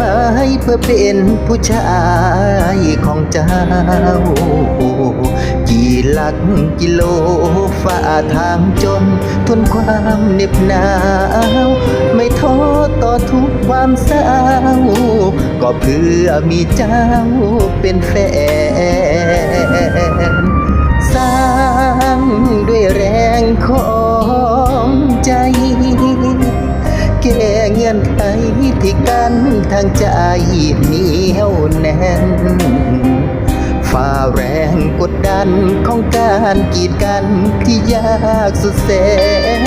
มายเพื่อเป็นผู้ชายของเจ้า กี่หลักกิโลฝ่าทางจน ทนความเหน็บหนาว ไม่ท้อต่อทุกความเศร้า ก็เพื่อมีเจ้าเป็นแฟน งื่อนไขที่กันทางใจเหนียวแน่นฝ่าแรงกดดันของการกีดกันที่ยากสุดแส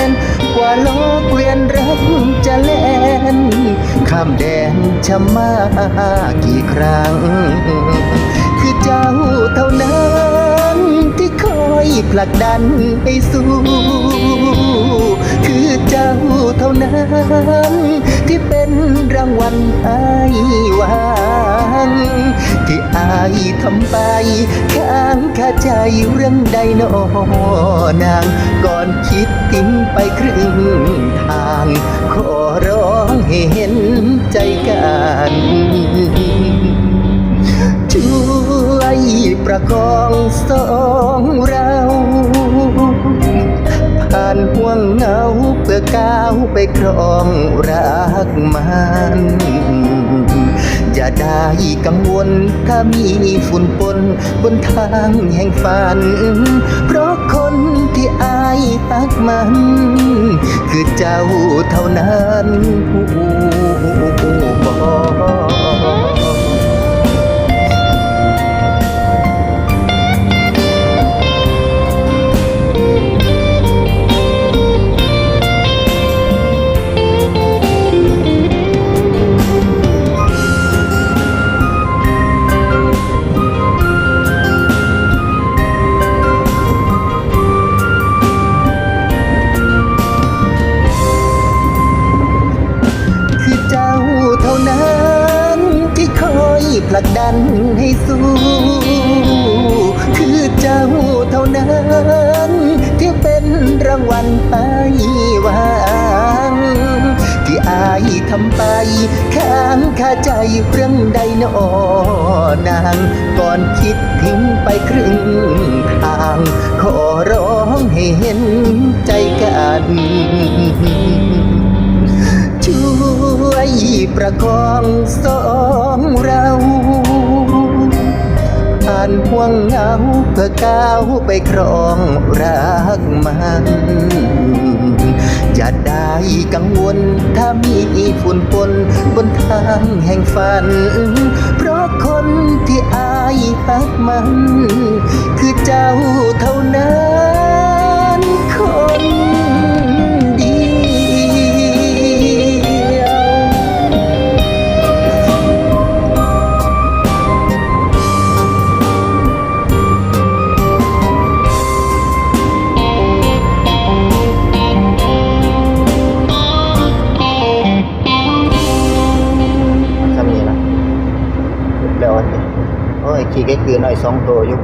น กว่าโลกเวียนรักจะแล่นข้ามแดนชะมากี่ครั้ง คือเจ้าเท่านั้นที่คอยผลักดันให้สู้คือ เจ้าเท่านั้น ที่เป็นรางวัลให้หวางที่อายทำไปค้างคาใจเรื่องใดนอนาง ก่อนคิดทิ้งไปครึ่งทาง ขอร้องให้เห็นใจกันช่วยประคองสอง ก้าวไปครองรักมันอย่าได้กังวลถ้ามีฝุ่นปนบนทางแห่งฝัน เพราะคนที่อายตักมัน คือเจ้าเท่านั้น กันให้สู้คือเจ้าเท่านั้นที่เป็นรางวัลให้หวางที่อายทำไปค้างคาใจเรื่องใดนอนางก่อนคิดทิ้งไปครึ่งทางขอร้องให้เห็นใจกันช่วยประคองสองเราานห่วงเหงาเพื่อก้าวไปครองรักมันอย่าได้กังวลถ้ามีฝุ่นปนบนทางแห่งฝัน เพราะคนที่อายหักมัน คือเจ้าเท่านั้น เดี๋ยวอันนี้โอ้ยขี้ไก่คือหน่อยสองตัวอยู่